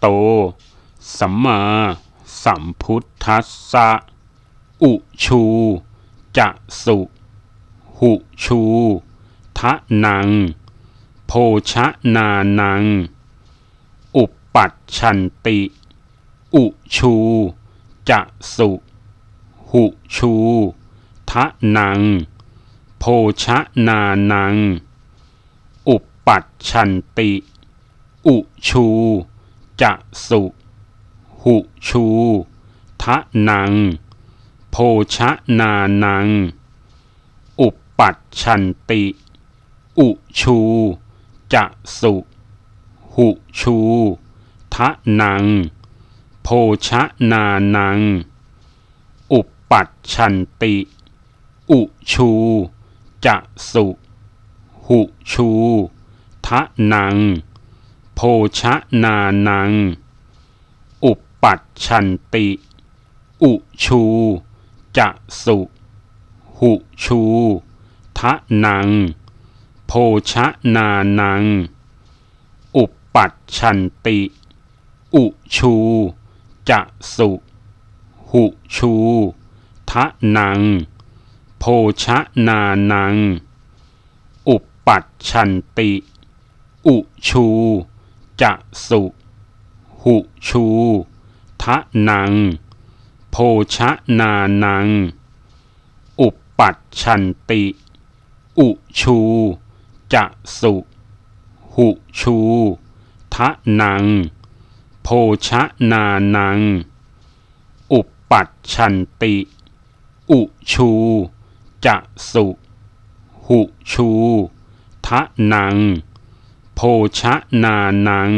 โต สัมมาสัมพุทธัสสะ อุชูจะสุ หุชูทะนังโพชะนานัง อุปปัชชันติ อุชูจะสุ หุชูทะนังโพชะนานัง อุปปัชชันติ อุชู จะสุ หุชู ทะนังโพชะนานัง อุปปัชชันติ อุชู จะสุ หุชู ทะนังโพชะนานัง อุปปัชชันติ อุชู จะสุ หุชู ทะนัง โพชนานัง อุปปัชชันติ อุชูจะสุหุชูทะนังโพชนานัง อุปปัชชันติ อุชูจะสุหุชูทะนังโพชนานัง อุปปัชชันติ อุชู จะสุ หุชู ทะนังโพชะนานัง อุปปัชชันติ อุชู จะสุ หุชู ทะนังโพชะนานัง อุปปัชชันติ อุชู จะสุ หุชู ทะนัง โพชนานัง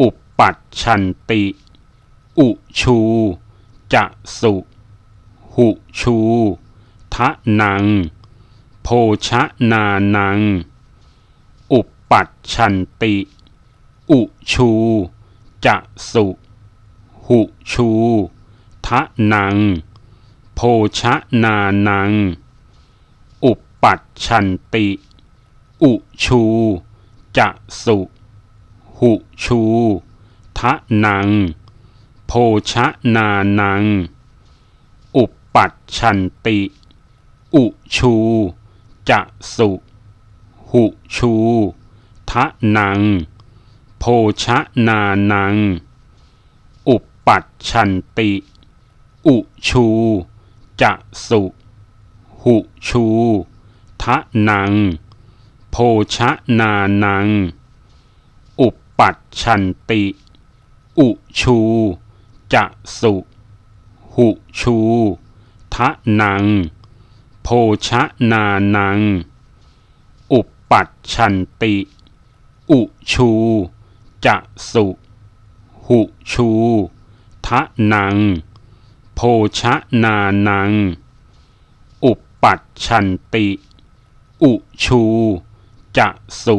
อุปปัชชันติ อุชูจะสุหุชูทะนังโพชนานัง อุปปัชชันติ อุชูจะสุหุชูทะนังโพชนานัง อุปปัชชันติ อุชู จะสุ หุชู ทะนังโพชะนานัง อุปปัชชันติ อุชู จะสุ หุชู ทะนังโพชะนานัง อุปปัชชันติ อุชู จะสุ หุชู ทะนัง โพชนานัง อุปปัชชันติ อุชูจะสุหุชูทะนังโพชนานัง อุปปัชชันติ อุชูจะสุหุชูทะนังโพชนานัง อุปปัชชันติ อุชู จะสุ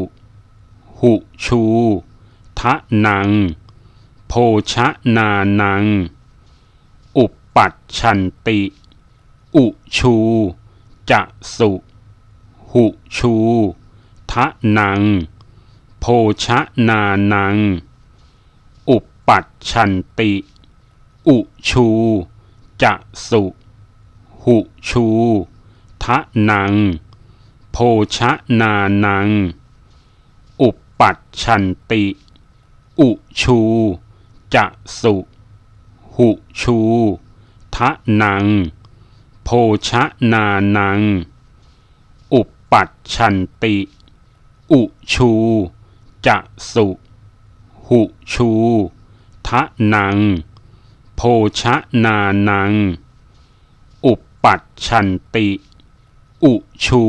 หุชู ทะนังโพชะนานัง อุปปัชชันติ อุชู จะสุ หุชู ทะนังโพชะนานัง อุปปัชชันติ อุชู จะสุ หุชู ทะนัง โพชนานัง อุปปัชชันติ อุชูจะสุหุชูทะนังโพชนานัง อุปปัชชันติ อุชูจะสุหุชูทะนังโพชนานัง อุปปัชชันติ อุชู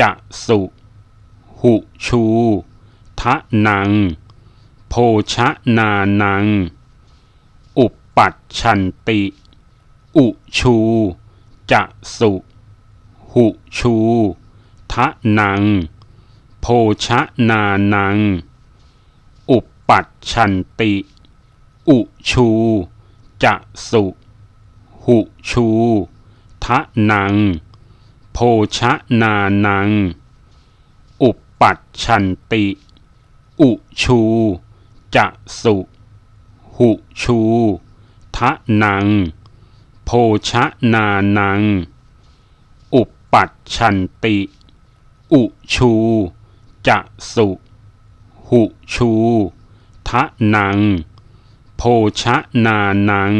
จะสุ หุชู ทะนังโพโภชะนานัง อุปปัชชันติ อุชู จะสุ หุชู ทะนัง โภชะนานัง อุปปัชชันติ อุชู จะสุ หุชู ทะนัง โภชนานัง อุปปัชชันติ อุชูจะสุหุชูทะนัง โภชนานัง อุปปัชชันติ อุชูจะสุหุชูทะนัง โภชนานัง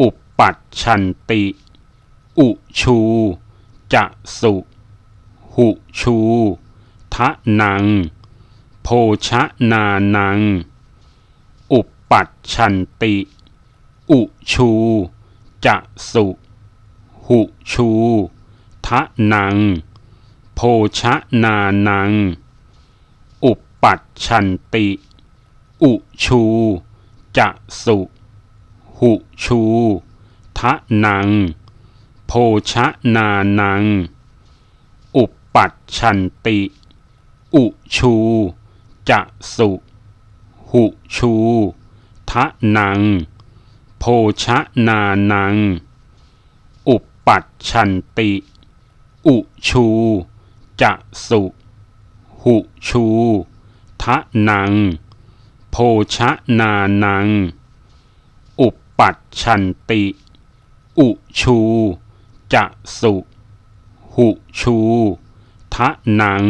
อุปปัชชันติ อุชู จะสุ หุชู ทะนัง โภชะนานัง อุปปัชชันติ อุชู จะสุ หุชู ทะนัง โภชะนานัง อุปปัชชันติ อุชู จะสุ หุชู ทะนัง โภชนานัง อุปปัชชันติ อุชูจะสุหุชูทะนัง โภชนานัง อุปปัชชันติ อุชูจะสุหุชูทะนัง โภชนานัง อุปปัชชันติ อุชู จะสุ หุชู ทะนัง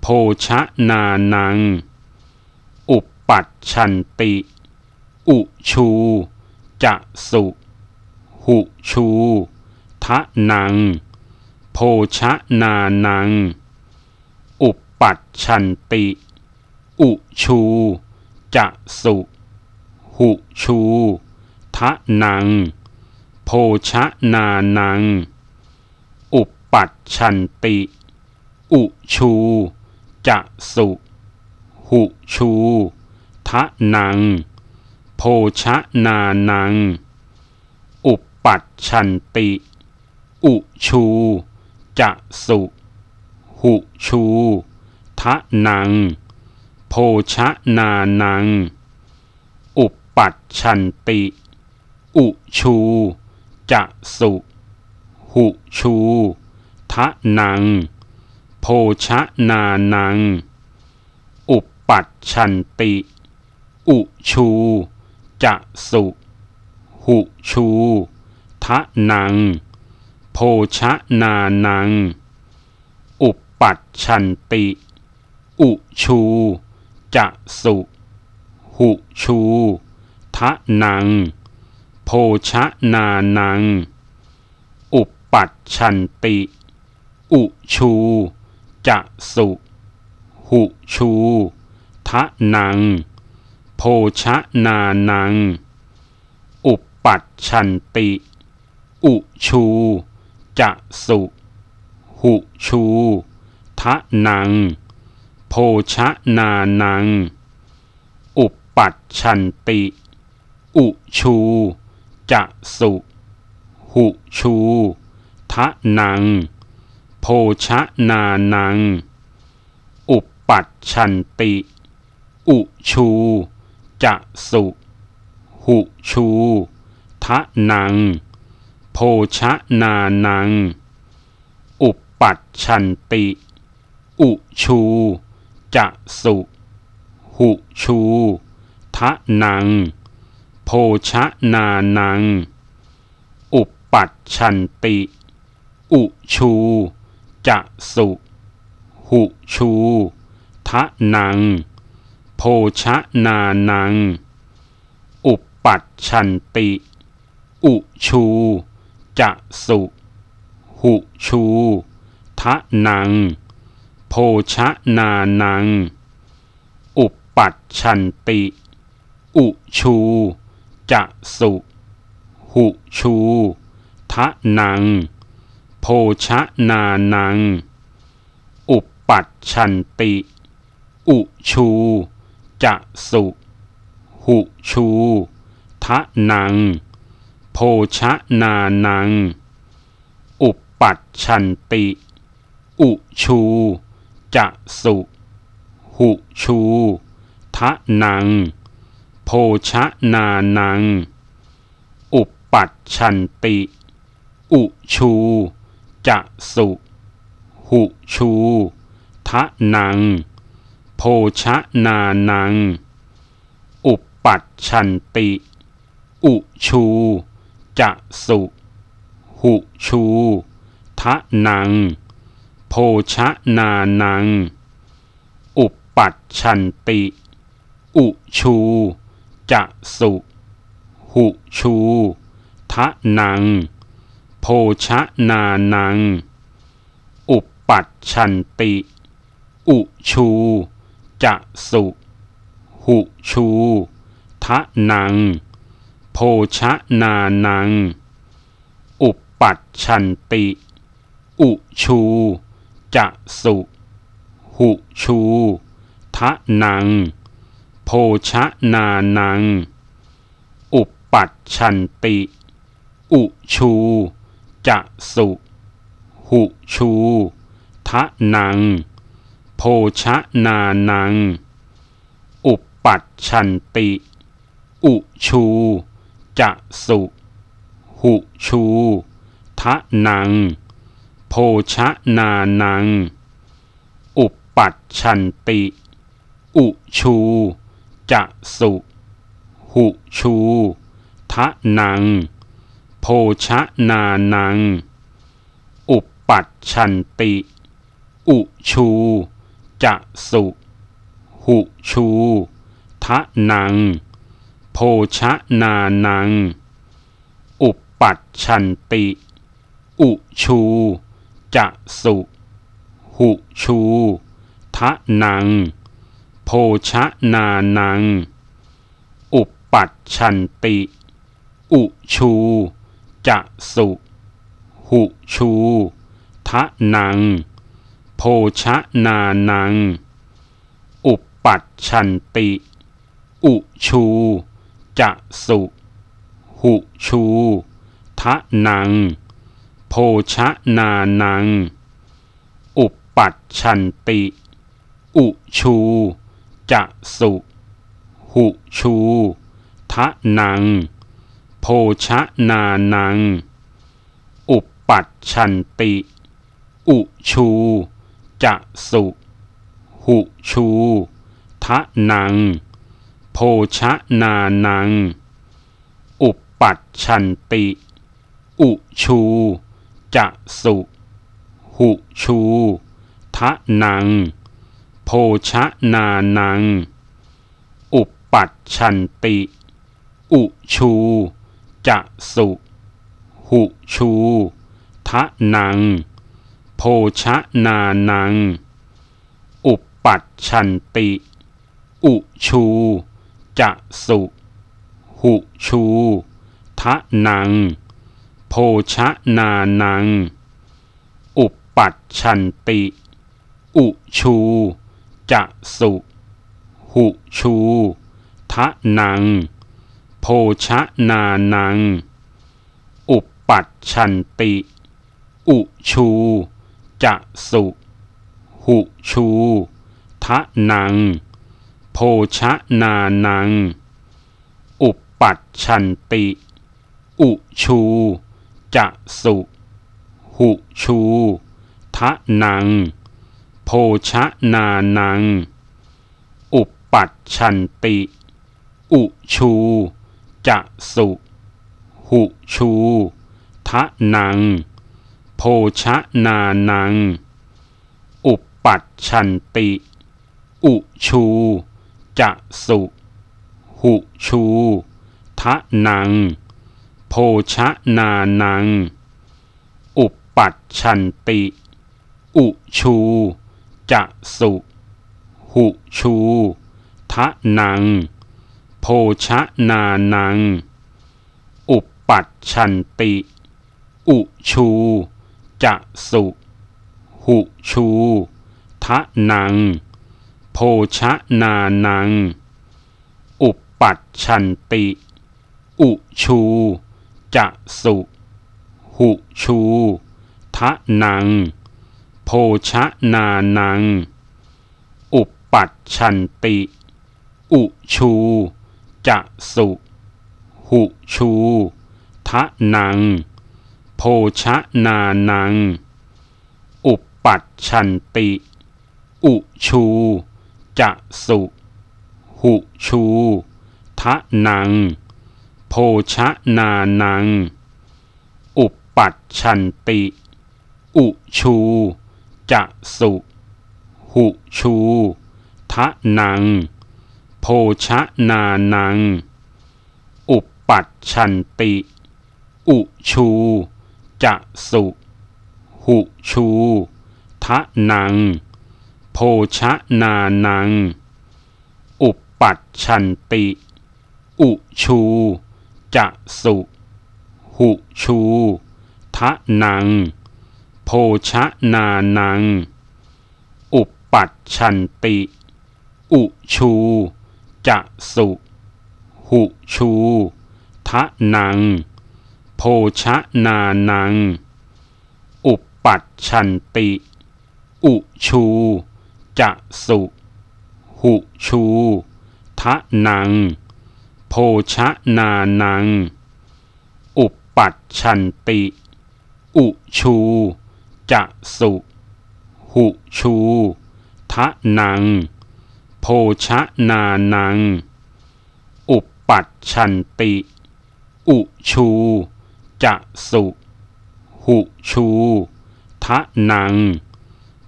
โภชะนานัง อุปปัชชันติ อุชู จะสุ หุชู ทะนัง โภชะนานัง อุปปัชชันติ อุชู จะสุ หุชู ทะนัง โภชนานัง อุปปัชชันติ อุชูจะสุหุชูทะนัง โภชนานัง อุปปัชชันติ อุชูจะสุหุชูทะนัง โภชนานัง อุปปัชชันติ อุชู จะสุ หุชู ทะนัง โภชะนานัง อุปปัชชันติ อุชู จะสุ หุชู ทะนัง โภชะนานัง อุปปัชชันติ อุชู จะสุ หุชู ทะนัง โภชนานัง อุปปัชชันติ อุชูจะสุหุชูทะนัง โภชนานัง อุปปัชชันติ อุชูจะสุหุชูทะนัง โภชนานัง อุปปัชชันติ อุชู จะสุ หุชู ทะนัง โภชะนานัง อุปปัชชันติ อุชู จะสุ หุชู ทะนัง โภชะนานัง อุปปัชชันติ อุชู จะสุ หุชู ทะนัง โภชนานัง อุปปัชชันติ อุชูจะสุหุชูทะนัง โภชนานัง อุปปัชชันติ อุชูจะสุหุชูทะนัง โภชนานัง อุปปัชชันติ อุชู จะสุ หุชู ทะนัง โภชะนานัง อุปปัชชันติ อุชู จะสุ หุชู ทะนัง โภชะนานัง อุปปัชชันติ อุชู จะสุ หุชู ทะนัง โภชนานัง อุปปัชชันติ อุชูจะสุหุชูทะนัง โภชนานัง อุปปัชชันติ อุชูจะสุหุชูทะนัง โภชนานัง อุปปัชชันติ อุชู จะสุ หุชู ทะนัง โภชะนานัง อุปปัชชันติ อุชู จะสุ หุชู ทะนัง โภชะนานัง อุปปัชชันติ อุชู จะสุ หุชู ทะนัง โภชนานัง อุปปัชชันติ อุชูจะสุหุชูทะนัง โภชนานัง อุปปัชชันติ อุชูจะสุหุชูทะนัง โภชนานัง อุปปัชชันติ อุชู จะสุ หุชู ทะนัง โภชะนานัง อุปปัชชันติ อุชู จะสุ หุชู ทะนัง โภชะนานัง อุปปัชชันติ อุชู จะสุ หุชู ทะนัง โภชนานัง อุปปัชชันติ อุชูจะสุหุชูทะนัง โภชนานัง อุปปัชชันติ อุชูจะสุหุชูทะนัง โภชนานัง อุปปัชชันติ อุชู จะสุ หุชู ทะนัง โภชะนานัง อุปปัชชันติ อุชู จะสุ หุชู ทะนัง โภชะนานัง อุปปัชชันติ อุชู จะสุ หุชู ทะนัง โภชนานัง อุปปัชชันติ อุชูจะสุหุชูทะนัง โภชนานัง อุปปัชชันติ อุชูจะสุหุชูทะนัง โภชนานัง อุปปัชชันติ อุชู จะสุ หุชู ทะนัง โภชะนานัง อุปปัชชันติ อุชู จะสุ หุชู ทะนัง โภชะนานัง อุปปัชชันติ อุชู จะสุ หุชู ทะนัง โภชนานัง อุปปัชชันติ อุชูจะสุหุชูทะนัง โภชนานัง อุปปัชชันติ อุชูจะสุหุชูทะนัง โภชนานัง อุปปัชชันติ อุชู จะสุ หุชู ทะนัง โภชะนานัง อุปปัชชันติ อุชู จะสุ หุชู ทะนัง โภชะนานัง อุปัชชันติ อุชู จะสุ หุชู ทะนัง โภชนานัง อุปปัชชันติ อุชูจะสุหุชูทะนัง โภชนานัง อุปปัชชันติ อุชูจะสุหุชูทะนัง โภชนานัง อุปปัชชันติ อุชู จะสุ หุชู ทะนัง โภชะนานัง อุปปัชชันติ อุชู จะสุ หุชู ทะนัง โภชะนานัง อุปปัชชันติ อุชู จะสุ หุชู ทะนัง โภชนานัง อุปปัชชันติ อุชูจะสุหุชูทะนัง โภชนานัง อุปปัชชันติ อุชูจะสุหุชูทะนัง โภชนานัง อุปปัชชันติ อุชู จะสุ หุชู ทะนัง โภชะนานัง อุปปัชชันติ อุชู จะสุ หุชู ทะนัง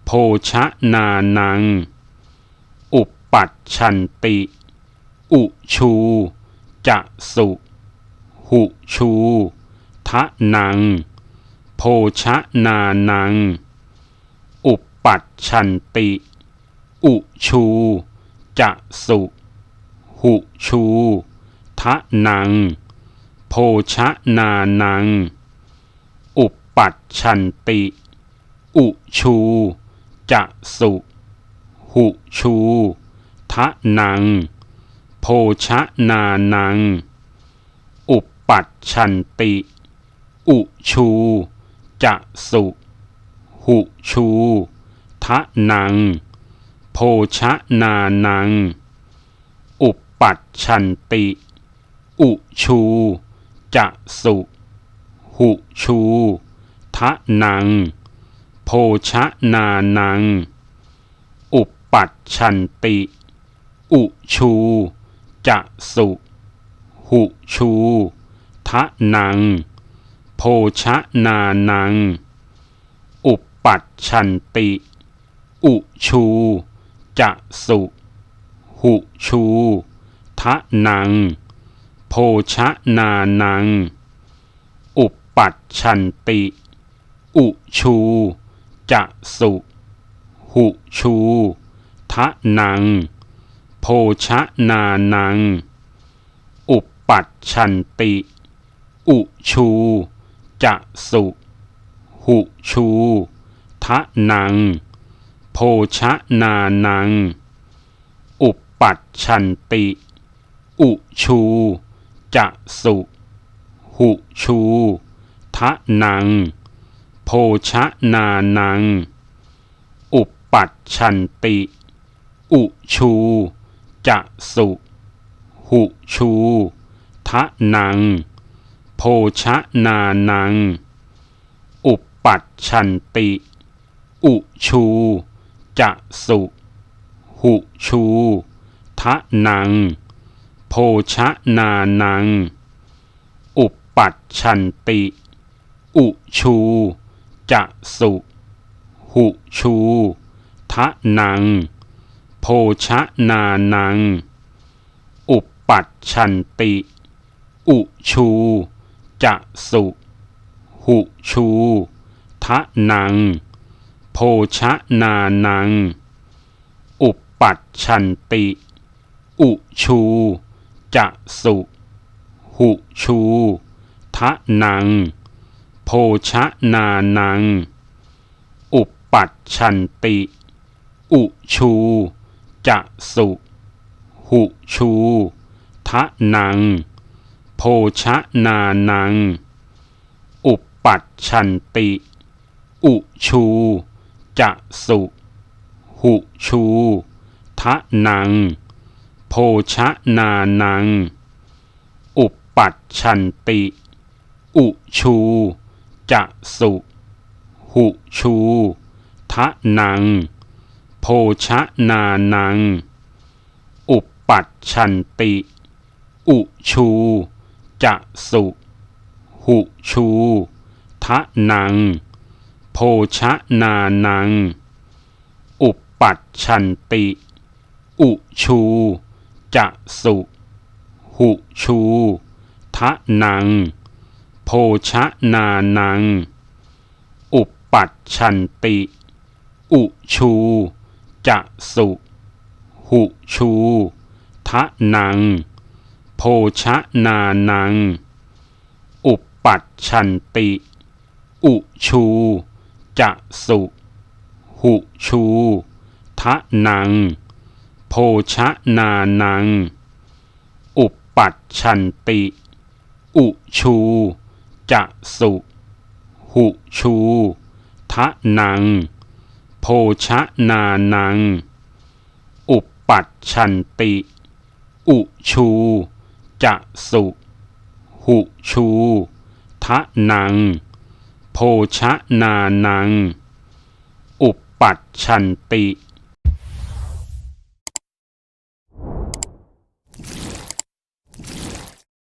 โภชะนานัง อุปปัชชันติ อุชู จะสุ หุชู ทะนัง โภชนานัง อุปปัชชันติ อุชูจะสุหุชูทะนัง โภชนานัง อุปปัชชันติ อุชูจะสุหุชูทะนัง โภชนานัง อุปปัชชันติ อุชู จะสุ หุชู ทะนัง โภชะนานัง อุปปัชชันติ อุชู จะสุ หุชู ทะนัง โภชะนานัง อุปปัชชันติ อุชู จะสุ หุชู ทะนัง โภชนานัง อุปปัชชันติ อุชูจะสุหุชูทะนัง โภชนานัง อุปปัชชันติ อุชูจะสุหุชูทะนัง โภชนานัง อุปปัชชันติ อุชู จะสุ หุชู ทะนัง โภชะนานัง อุปปัชชันติ อุชู จะสุ หุชู ทะนัง โภชะนานัง อุปปัชชันติ อุชู จะสุ หุชู ทะนัง โภชนานัง อุปปัชชันติ อุชูจะสุหุชูทะนัง โภชนานัง อุปปัชชันติ อุชูจะสุหุชูทะนัง โภชนานัง อุปปัชชันติ อุชู จะสุ หุชู ทะนัง โภชะนานัง อุปปัชชันติ อุชู จะสุ หุชู ทะนัง โภชะนานัง อุปปัชชันติ อุชู จะสุ หุชู ทะนัง โภชนานัง อุปปัชชันติ อุชูจะสุหุชูทะนัง โภชนานัง อุปปัชชันติ อุชูจะสุหุชูทะนัง โภชนานัง อุปปัชชันติ อุชู จะสุ หุชู ทะนัง โภชะนานัง อุปปัชชันติ อุชู จะสุ หุชู ทะนัง โภชะนานัง อุปปัชชันติ อุชู จะสุ หุชู ทะนัง โภชนานัง อุปปัชชันติ อุชูจะสุหุชูทะนัง โภชนานัง อุปปัชชันติ อุชูจะสุหุชูทะนัง โภชนานัง อุปปัชชันติ อุชู จะสุ หุชู ทะนัง โภชะนานัง อุปปัชชันติ